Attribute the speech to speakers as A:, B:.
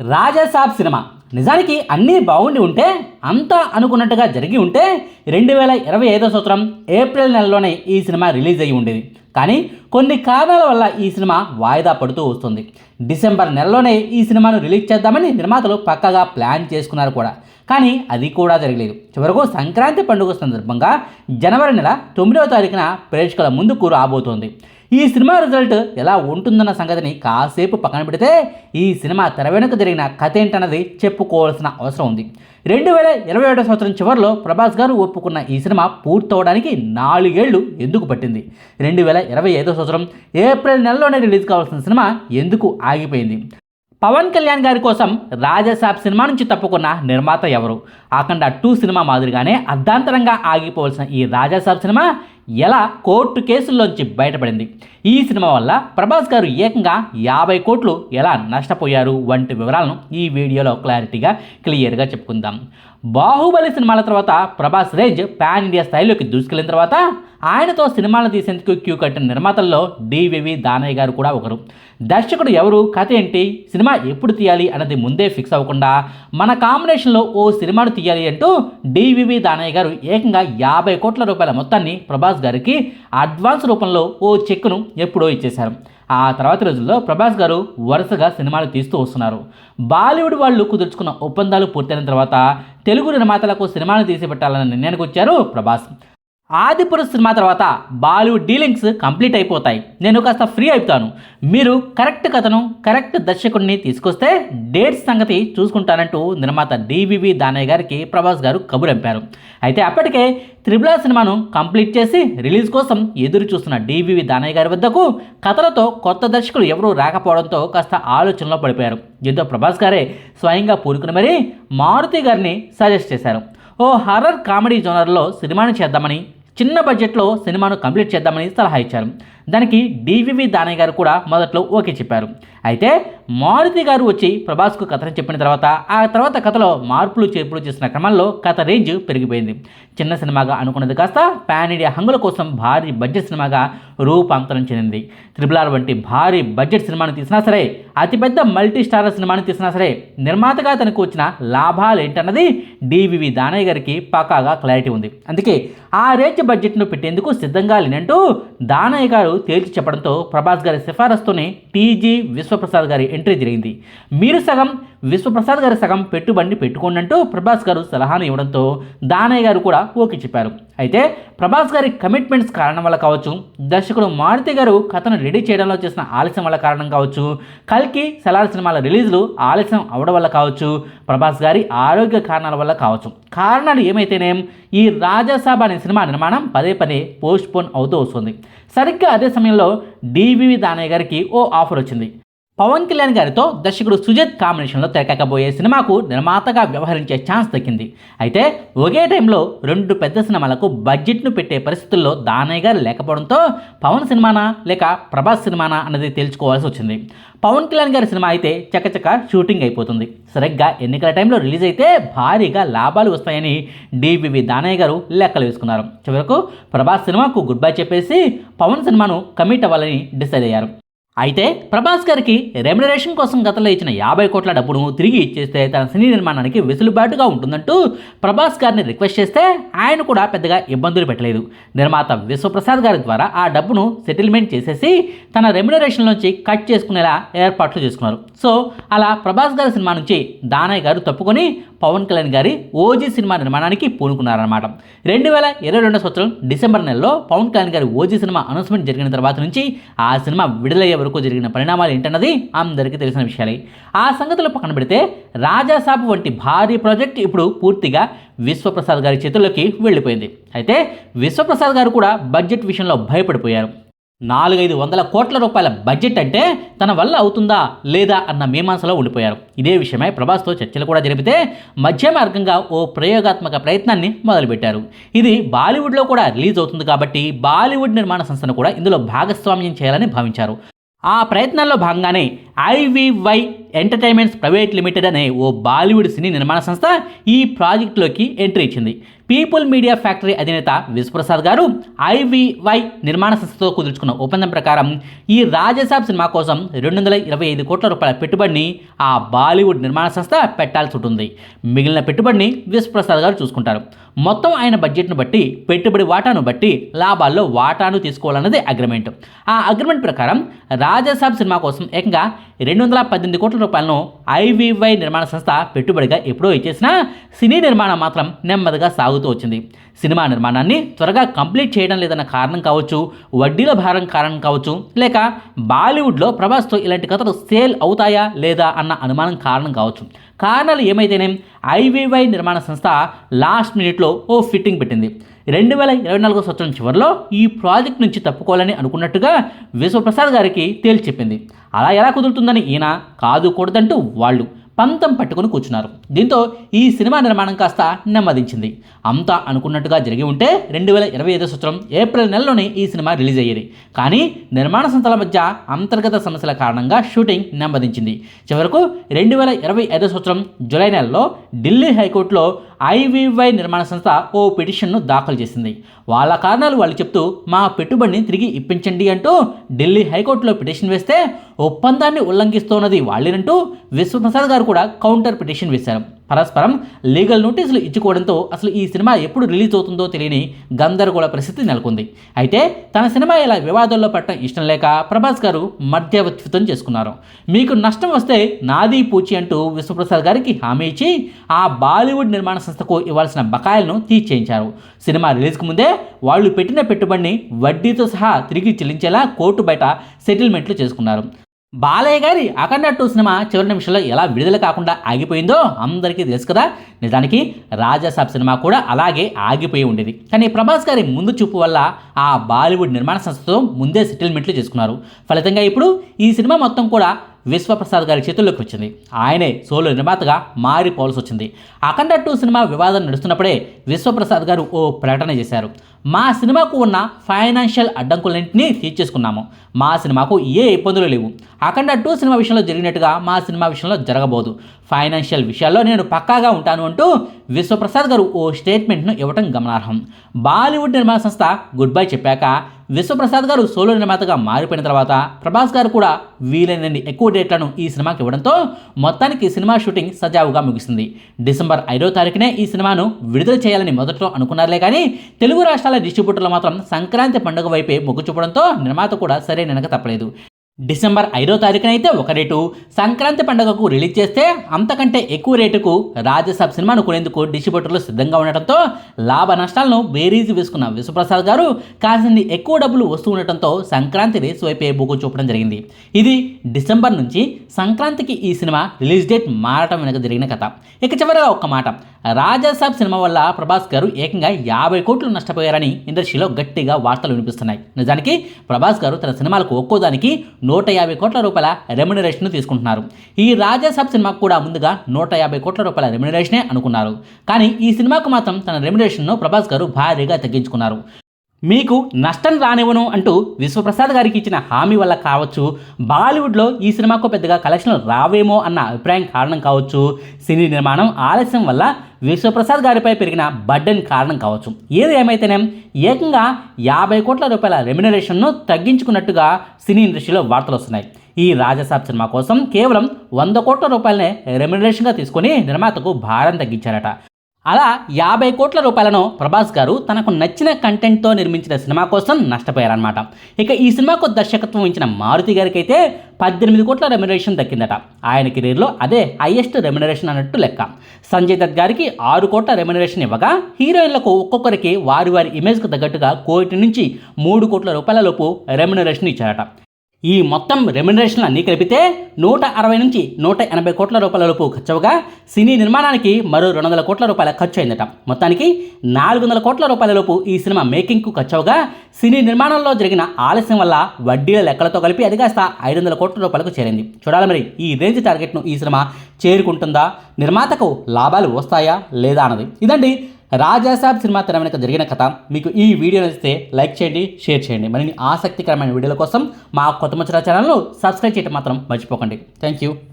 A: Raja Saab cinema. నిజానికి అన్నీ బాగుండి ఉంటే అంతా అనుకున్నట్టుగా జరిగి ఉంటే రెండు వేల ఇరవై ఐదో సంవత్సరం ఏప్రిల్ నెలలోనే ఈ సినిమా రిలీజ్ అయ్యి ఉండేది. కానీ కొన్ని కారణాల వల్ల ఈ సినిమా వాయిదా పడుతూ వస్తుంది. డిసెంబర్ నెలలోనే ఈ సినిమాను రిలీజ్ చేద్దామని నిర్మాతలు పక్కగా ప్లాన్ చేసుకున్నారు కూడా. కానీ అది కూడా జరగలేదు. చివరకు సంక్రాంతి పండుగ సందర్భంగా జనవరి నెల తొమ్మిదవ తారీఖున ప్రేక్షకుల ముందుకు రాబోతోంది. ఈ సినిమా రిజల్ట్ ఎలా ఉంటుందన్న సంగతిని కాసేపు పక్కన పెడితే ఈ సినిమా తెర వెనుక జరిగిన కథ ఏంటన్నది చెప్పుకోవాల్సిన అవసరం ఉంది. రెండు వేల ఇరవై ఏడో సంవత్సరం చివరిలో ప్రభాస్ గారు ఒప్పుకున్న ఈ సినిమా పూర్తవడానికి నాలుగేళ్ళు ఎందుకు పట్టింది? రెండు వేల ఇరవై ఐదో సంవత్సరం ఏప్రిల్ నెలలోనే రిలీజ్ కావాల్సిన సినిమా ఎందుకు ఆగిపోయింది? పవన్ కళ్యాణ్ గారి కోసం రాజసాబ్ సినిమా నుంచి తప్పుకున్న నిర్మాత ఎవరు? అఖండ టూ సినిమా మాదిరిగానే అర్ధాంతరంగా ఆగిపోవలసిన ఈ రాజాసాబ్ సినిమా ఎలా కోర్టు కేసుల్లోంచి బయటపడింది? ఈ సినిమా వల్ల ప్రభాస్ గారు ఏకంగా యాభై కోట్లు ఎలా నష్టపోయారు? వంటి వివరాలను ఈ వీడియోలో క్లారిటీగా క్లియర్గా చెప్పుకుందాం. బాహుబలి సినిమాల తర్వాత ప్రభాస్ రేంజ్ పాన్ ఇండియా స్థాయిలోకి దూసుకెళ్ళిన తర్వాత ఆయనతో సినిమాలు తీసేందుకు క్యూ కట్టిన నిర్మాతల్లో డివివి దానయ్య గారు కూడా ఒకరు. దర్శకుడు ఎవరు కథ ఏంటి సినిమా ఎప్పుడు తీయాలి అన్నది ముందే ఫిక్స్ అవ్వకుండా మన కాంబినేషన్లో ఓ సినిమాను తీయాలి అంటూ డివివి దానయ్య గారు ఏకంగా యాభై కోట్ల రూపాయల మొత్తాన్ని ప్రభాస్ గారికి అడ్వాన్స్ రూపంలో ఓ చెక్కును ఎప్పుడో ఇచ్చేశారు. ఆ తర్వాత రోజుల్లో ప్రభాస్ గారు వరుసగా సినిమాలు తీస్తూ వస్తున్నారు. బాలీవుడ్ వాళ్ళు కుదుర్చుకున్న ఒప్పందాలు పూర్తయిన తర్వాత తెలుగు నిర్మాతలకు సినిమాలు తీసి పెట్టాలన్న నిర్ణయానికి వచ్చారు ప్రభాస్. ఆదిపురుష్ సినిమా తర్వాత బాలీవుడ్ డీలింగ్స్ కంప్లీట్ అయిపోతాయి. నేను కాస్త ఫ్రీ అయిపోతాను. మీరు కరెక్ట్ కథను కరెక్ట్ దర్శకుడిని తీసుకొస్తే డేట్స్ సంగతి చూసుకుంటానంటూ నిర్మాత డివివి దానయ్య గారికి ప్రభాస్ గారు కబురంపారు అయితే అప్పటికే త్రిబుల సినిమాను కంప్లీట్ చేసి రిలీజ్ కోసం ఎదురు చూస్తున్న డివివి దానయ్య గారి వద్దకు కథలతో కొత్త దర్శకులు ఎవరూ రాకపోవడంతో కాస్త ఆలోచనలో పడిపోయారు. దీంతో ప్రభాస్ గారే స్వయంగా పూరుకుని మరీ మారుతి గారిని సజెస్ట్ చేశారు. ఓ హర్రర్ కామెడీ జోనర్లో సినిమాను చేద్దామని చిన్న బడ్జెట్లో సినిమాను కంప్లీట్ చేద్దామని సలహా ఇచ్చారు. దానికి డివివి దానయ్య గారు కూడా మొదట్లో ఓకే చెప్పారు. అయితే మారుతి గారు వచ్చి ప్రభాస్కు కథను చెప్పిన తర్వాత ఆ తర్వాత కథలో మార్పులు చేర్పులు చేసిన క్రమంలో కథ రేంజ్ పెరిగిపోయింది. చిన్న సినిమాగా అనుకున్నది కాస్త పాన్ ఇండియా హంగుల కోసం భారీ బడ్జెట్ సినిమాగా రూపాంతరం చెందింది. త్రిబుల్ ఆర్ వంటి భారీ బడ్జెట్ సినిమాను తీసినా సరే అతిపెద్ద మల్టీ స్టార్ సినిమాను తీసినా సరే నిర్మాతగా తనకు వచ్చిన లాభాలు ఏంటన్నది డివివి దానయ్య గారికి పక్కాగా క్లారిటీ ఉంది. అందుకే ఆ రేంజ్ బడ్జెట్ను పెట్టేందుకు సిద్ధంగా లేనంటూ దానయ్య గారు తేల్చి చెప్పడంతో ప్రభాస్ గారి సిఫారసుతోనే టీజీ విశ్వప్రసాద్ గారి ఎంట్రీ జరిగింది. మీరు సగం విశ్వప్రసాద్ గారి సగం పెట్టుబడిని పెట్టుకోండి అంటూ ప్రభాస్ గారు సలహాను ఇవ్వడంతో దానయ్య గారు కూడా ఓకే చెప్పారు. అయితే ప్రభాస్ గారి కమిట్మెంట్స్ కారణం వల్ల కావచ్చు దర్శకుడు మారుతి గారు కథను రెడీ చేయడంలో చేసిన ఆలస్యం వల్ల కారణం కావచ్చు కల్కి సలార్ సినిమాల రిలీజ్లు ఆలస్యం అవడం వల్ల కావచ్చు ప్రభాస్ గారి ఆరోగ్య కారణాల వల్ల కావచ్చు. కారణాలు ఏమైతేనేం ఈ రాజాసాబ్ అనే సినిమా నిర్మాణం పదే పదే పోస్ట్ పోన్ అవుతూ వస్తుంది. సరిగ్గా అదే సమయంలో డివివి దానయ్య గారికి ఓ ఆఫర్ వచ్చింది. పవన్ కళ్యాణ్ గారితో దర్శకుడు సుజిత్ కాంబినేషన్లో తెరకెక్కబోయే సినిమాకు నిర్మాతగా వ్యవహరించే ఛాన్స్ దక్కింది. అయితే ఒకే టైంలో రెండు పెద్ద సినిమాలకు బడ్జెట్ను పెట్టే పరిస్థితుల్లో దానయ్య గారు లేకపోవడంతో పవన్ సినిమానా లేక ప్రభాస్ సినిమానా అన్నది తెలుసుకోవాల్సి వచ్చింది. పవన్ కళ్యాణ్ గారి సినిమా అయితే చకచక షూటింగ్ అయిపోతుంది. సరిగ్గా ఎన్నికల టైంలో రిలీజ్ అయితే భారీగా లాభాలు వస్తాయని డివివి దానయ్య గారు లెక్కలు వేసుకున్నారు. చివరకు ప్రభాస్ సినిమాకు గుడ్ బై చెప్పేసి పవన్ సినిమాను కమిట్ అవ్వాలని డిసైడ్ అయ్యారు. అయితే ప్రభాస్ గారికి రెమ్యునరేషన్ కోసం గతంలో ఇచ్చిన యాభై కోట్ల డబ్బును తిరిగి ఇచ్చేస్తే తన సినీ నిర్మాణానికి వెసులుబాటుగా ఉంటుందంటూ ప్రభాస్ గారిని రిక్వెస్ట్ చేస్తే ఆయన కూడా పెద్దగా ఇబ్బందులు పెట్టలేదు. నిర్మాత విశ్వప్రసాద్ గారి ద్వారా ఆ డబ్బును సెటిల్మెంట్ చేసేసి తన రెమ్యునరేషన్ నుంచి కట్ చేసుకునేలా ఏర్పాట్లు చేసుకున్నారు. సో అలా ప్రభాస్ గారి సినిమా నుంచి దానయ్య గారు తప్పుకొని పవన్ కళ్యాణ్ గారి ఓజీ సినిమా నిర్మాణానికి పూనుకున్నారన్నమాట. రెండు వేల ఇరవై రెండో సంవత్సరం డిసెంబర్ నెలలో పవన్ కళ్యాణ్ గారి ఓజీ సినిమా అనౌన్స్మెంట్ జరిగిన తర్వాత నుంచి ఆ సినిమా విడుదలయ్యే వరకు జరిగిన పరిణామాలు ఏంటన్నది అందరికీ తెలిసిన విషయాలే. ఆ సంగతులు పక్కన పెడితే రాజాసాబ్ వంటి భారీ ప్రాజెక్ట్ ఇప్పుడు పూర్తిగా విశ్వప్రసాద్ గారి చేతుల్లోకి వెళ్ళిపోయింది. అయితే విశ్వప్రసాద్ గారు కూడా బడ్జెట్ విషయంలో భయపడిపోయారు. నాలుగైదు వందల కోట్ల రూపాయల బడ్జెట్ అంటే తన వల్ల అవుతుందా లేదా అన్న మీమాంసలో ఉండిపోయారు. ఇదే విషయమై ప్రభాస్తో చర్చలు కూడా జరిపితే మధ్య మార్గంగా ఓ ప్రయోగాత్మక ప్రయత్నాన్ని మొదలుపెట్టారు. ఇది బాలీవుడ్లో కూడా రిలీజ్ అవుతుంది కాబట్టి బాలీవుడ్ నిర్మాణ సంస్థను కూడా ఇందులో భాగస్వామ్యం చేయాలని భావించారు. ఆ ప్రయత్నాల్లో భాగంగానే ఐవివై ఎంటర్టైన్మెంట్స్ ప్రైవేట్ లిమిటెడ్ అనే ఓ బాలీవుడ్ సినీ నిర్మాణ సంస్థ ఈ ప్రాజెక్టులోకి ఎంట్రీ ఇచ్చింది. పీపుల్ మీడియా ఫ్యాక్టరీ అధినేత విశ్వప్రసాద్ గారు ఐవివై నిర్మాణ సంస్థతో కుదుర్చుకున్న ఒప్పందం ప్రకారం ఈ రాజసాబ్ సినిమా కోసం రెండు వందల ఇరవై ఐదు కోట్ల రూపాయల పెట్టుబడిని ఆ బాలీవుడ్ నిర్మాణ సంస్థ పెట్టాల్సి ఉంటుంది. మిగిలిన పెట్టుబడిని విశ్వప్రసాద్ గారు చూసుకుంటారు. మొత్తం ఆయన బడ్జెట్ను బట్టి పెట్టుబడి వాటాను బట్టి లాభాల్లో వాటాను తీసుకోవాలన్నది అగ్రిమెంట్. ఆ అగ్రిమెంట్ ప్రకారం రాజసాబ్ సినిమా కోసం ఏకంగా రెండు వందల పద్దెనిమిది కోట్ల రూపాయలను ఐవివై నిర్మాణ సంస్థ పెట్టుబడిగా ఎప్పుడో ఇచ్చేసినా సినీ నిర్మాణం మాత్రం నెమ్మదిగా సాగుతూ వచ్చింది. సినిమా నిర్మాణాన్ని త్వరగా కంప్లీట్ చేయడం లేదన్న కారణం కావచ్చు వడ్డీల భారం కారణం కావచ్చు లేక బాలీవుడ్లో ప్రభాస్తో ఇలాంటి కథలు సేల్ అవుతాయా లేదా అన్న అనుమానం కారణం కావచ్చు. కారణాలు ఏమైతేనే ఐవివై నిర్మాణ సంస్థ లాస్ట్ మినిట్లో ఓ ఫిట్టింగ్ పెట్టింది. రెండు వేల ఇరవై నాలుగో సంవత్సరం చివరిలో ఈ ప్రాజెక్ట్ నుంచి తప్పుకోవాలని అనుకున్నట్టుగా విశ్వప్రసాద్ గారికి తేల్చి చెప్పింది. అలా ఎలా కుదురుతుందని ఈయన కాదు కూడదంటూ వాళ్ళు పంతం పట్టుకుని కూర్చున్నారు. దీంతో ఈ సినిమా నిర్మాణం కాస్త నెమ్మదించింది. అంతా అనుకున్నట్టుగా జరిగి ఉంటే రెండు వేల ఇరవై ఐదో సంవత్సరం ఏప్రిల్ నెలలోనే ఈ సినిమా రిలీజ్ అయ్యేది. కానీ నిర్మాణ సంస్థల మధ్య అంతర్గత సమస్యల కారణంగా షూటింగ్ నెమ్మదించింది. చివరకు రెండు వేల ఇరవై ఐదో సంవత్సరం జూలై నెలలో ఢిల్లీ హైకోర్టులో ఐవివై నిర్మాణ సంస్థ ఓ పిటిషన్ను దాఖలు చేసింది. వాళ్ళ కారణాలు వాళ్ళు చెప్తూ మా పెట్టుబడిని తిరిగి ఇప్పించండి అంటూ ఢిల్లీ హైకోర్టులో పిటిషన్ వేస్తే ఒప్పందాన్ని ఉల్లంఘిస్తోన్నది వాళ్ళేనంటూ విశ్వప్రసాద్ గారు కూడా కౌంటర్ పిటిషన్ వేశారు. పరస్పరం లీగల్ నోటీసులు ఇచ్చుకోవడంతో అసలు ఈ సినిమా ఎప్పుడు రిలీజ్ అవుతుందో తెలియని గందరగోళ పరిస్థితి నెలకొంది. అయితే తన సినిమా ఇలా వివాదాల్లో పట్టడం ఇష్టం లేక ప్రభాస్ గారు మధ్యవర్తిత్వం చేసుకున్నారు. మీకు నష్టం వస్తే నాది పూచి అంటూ విశ్వప్రసాద్ గారికి హామీ ఇచ్చి ఆ బాలీవుడ్ నిర్మాణ సంస్థకు ఇవ్వాల్సిన బకాయిలను తీర్చేయించారు. సినిమా రిలీజ్కు ముందే వాళ్ళు పెట్టిన పెట్టుబడిని వడ్డీతో సహా తిరిగి చెల్లించేలా కోర్టు బయట సెటిల్మెంట్లు చేసుకున్నారు. బాలయ్య గారి అఖండ టూ సినిమా చివరి నిమిషంలో ఎలా విడుదల కాకుండా ఆగిపోయిందో అందరికీ తెలుసు కదా. నిజానికి రాజాసాబ్ సినిమా కూడా అలాగే ఆగిపోయి ఉండేది. కానీ ప్రభాస్ గారి ముందు చూపు వల్ల ఆ బాలీవుడ్ నిర్మాణ సంస్థతో ముందే సెటిల్మెంట్లు చేసుకున్నారు. ఫలితంగా ఇప్పుడు ఈ సినిమా మొత్తం కూడా విశ్వప్రసాద్ గారి చేతుల్లోకి వచ్చింది. ఆయనే సోలో నిర్మాతగా మారిపోవాల్సి వచ్చింది అఖండ టూ సినిమా వివాదం నడుస్తున్నప్పుడే విశ్వప్రసాద్ గారు ఓ ప్రకటన చేశారు. మా సినిమాకు ఉన్న ఫైనాన్షియల్ అడ్డంకులన్నింటినీ తీర్చేసుకున్నాము మా సినిమాకు ఏ ఇబ్బందులు లేవు. అఖండ టూ సినిమా విషయంలో జరిగినట్టుగా మా సినిమా విషయంలో జరగబోదు. ఫైనాన్షియల్ విషయాల్లో నేను పక్కాగా ఉంటాను అంటూ విశ్వప్రసాద్ గారు ఓ స్టేట్మెంట్ను ఇవ్వటం గమనార్హం. బాలీవుడ్ నిర్మాణ సంస్థ గుడ్ బై చెప్పాక విశ్వప్రసాద్ గారు సోలో నిర్మాతగా మారిపోయిన తర్వాత ప్రభాస్ గారు కూడా వీలైనన్ని ఎక్కువ డేట్లను ఈ సినిమాకి ఇవ్వడంతో మొత్తానికి సినిమా షూటింగ్ సజావుగా ముగిసింది. డిసెంబర్ ఐదో తారీఖునే ఈ సినిమాను విడుదల చేయాలని మొదట్లో అనుకున్నారులే కానీ తెలుగు రాష్ట్రాల డిస్ట్రిబ్యూటర్లు మాత్రం సంక్రాంతి పండుగ వైపే మొగ్గు చూపడంతో నిర్మాత కూడా సరే నెనక తప్పలేదు. డిసెంబర్ ఐదో తారీఖునైతే ఒక రేటు సంక్రాంతి పండుగకు రిలీజ్ చేస్తే అంతకంటే ఎక్కువ రేటుకు రాజసాబ్ సినిమాను కొనేందుకు డిస్ట్రిబ్యూటర్లు సిద్ధంగా ఉండటంతో లాభ నష్టాలను బేరీజు వేసుకున్న విశ్వప్రసాద్ గారు కాసిన్ని ఎక్కువ డబ్బులు వస్తూ ఉండటంతో సంక్రాంతి రేస్ వైపే బొగ్గు చూపడం జరిగింది. ఇది డిసెంబర్ నుంచి సంక్రాంతికి ఈ సినిమా రిలీజ్ డేట్ మారటం వెనక జరిగిన కథ. ఇక చివరిగా ఒక్క మాట. రాజాసాబ్ సినిమా వల్ల ప్రభాస్ గారు ఏకంగా యాభై కోట్లు నష్టపోయారని ఇండస్ట్రీలో గట్టిగా వార్తలు వినిపిస్తున్నాయి. నిజానికి ప్రభాస్ గారు తన సినిమాలకు ఒక్కోదానికి నూట యాభై కోట్ల రూపాయల రెమ్యునరేషన్ తీసుకుంటున్నారు. ఈ రాజాసాబ్ సినిమాకు కూడా ముందుగా నూట యాభై కోట్ల రూపాయల రెమ్యునరేషనే అనుకున్నారు. కానీ ఈ సినిమాకు మాత్రం తన రెమ్యునరేషన్ను ప్రభాస్ గారు భారీగా తగ్గించుకున్నారు. మీకు నష్టం రానివ్వను అంటూ విశ్వప్రసాద్ గారికి ఇచ్చిన హామీ వల్ల కావచ్చు బాలీవుడ్లో ఈ సినిమాకు పెద్దగా కలెక్షన్లు రావేమో అన్న అభిప్రాయం కారణం కావచ్చు సినీ నిర్మాణం ఆలస్యం వల్ల విశ్వప్రసాద్ గారిపై పెరిగిన బడ్డన్ కారణం కావచ్చు. ఏది ఏమైతేనే ఏకంగా యాభై కోట్ల రూపాయల రెమ్యునరేషన్ను తగ్గించుకున్నట్టుగా సినీ ఇండస్ట్రీలో వార్తలు వస్తున్నాయి. ఈ రాజసాబ్ సినిమా కోసం కేవలం వంద కోట్ల రూపాయలనే రెమ్యునరేషన్గా తీసుకొని నిర్మాతకు భారం తగ్గించారట. అలా యాభై కోట్ల రూపాయలను ప్రభాస్ గారు తనకు నచ్చిన కంటెంట్తో నిర్మించిన సినిమా కోసం నష్టపోయారనమాట ఇక ఈ సినిమాకు దర్శకత్వం ఇచ్చిన మారుతి గారికి అయితే పద్దెనిమిది కోట్ల రెమ్యునరేషన్ దక్కిందట. ఆయన కెరీర్లో అదే హైయెస్ట్ రెమ్యునరేషన్ అన్నట్టు లెక్క. సంజయ్ దత్ గారికి ఆరు కోట్ల రెమ్యునరేషన్ ఇవ్వగా హీరోయిన్లకు ఒక్కొక్కరికి వారి వారి ఇమేజ్కు తగ్గట్టుగా కోటి నుంచి మూడు కోట్ల రూపాయల లోపు రెమ్యునరేషన్ ఇచ్చారట. ఈ మొత్తం రెమ్యునరేషన్లు అన్నీ కలిపితే నూట అరవై నుంచి నూట ఎనభై కోట్ల రూపాయల లోపు ఖర్చుగా సినీ నిర్మాణానికి మరో రెండు వందల కోట్ల రూపాయల ఖర్చు అయిందట మొత్తానికి నాలుగు వందల కోట్ల రూపాయల లోపు ఈ సినిమా మేకింగ్కు ఖర్చుగా సినీ నిర్మాణంలో జరిగిన ఆలస్యం వల్ల వడ్డీల లెక్కలతో కలిపి అది కాస్త ఐదు వందల కోట్ల రూపాయలకు చేరింది. చూడాలి మరి ఈ రేంజ్ టార్గెట్ను ఈ సినిమా చేరుకుంటుందా? నిర్మాతకు లాభాలు వస్తాయా లేదా అన్నది. ఇదండి రాజాసాబ్ సినిమా తెర వెనక జరిగిన కథ మీకు ఈ వీడియో నచ్చితే లైక్ చేయండి షేర్ చేయండి. మరిన్ని ఆసక్తికరమైన వీడియోల కోసం మా కొత్త ముచ్చట ఛానల్ను సబ్స్క్రైబ్ చేయడం మాత్రం మర్చిపోకండి. Thank you.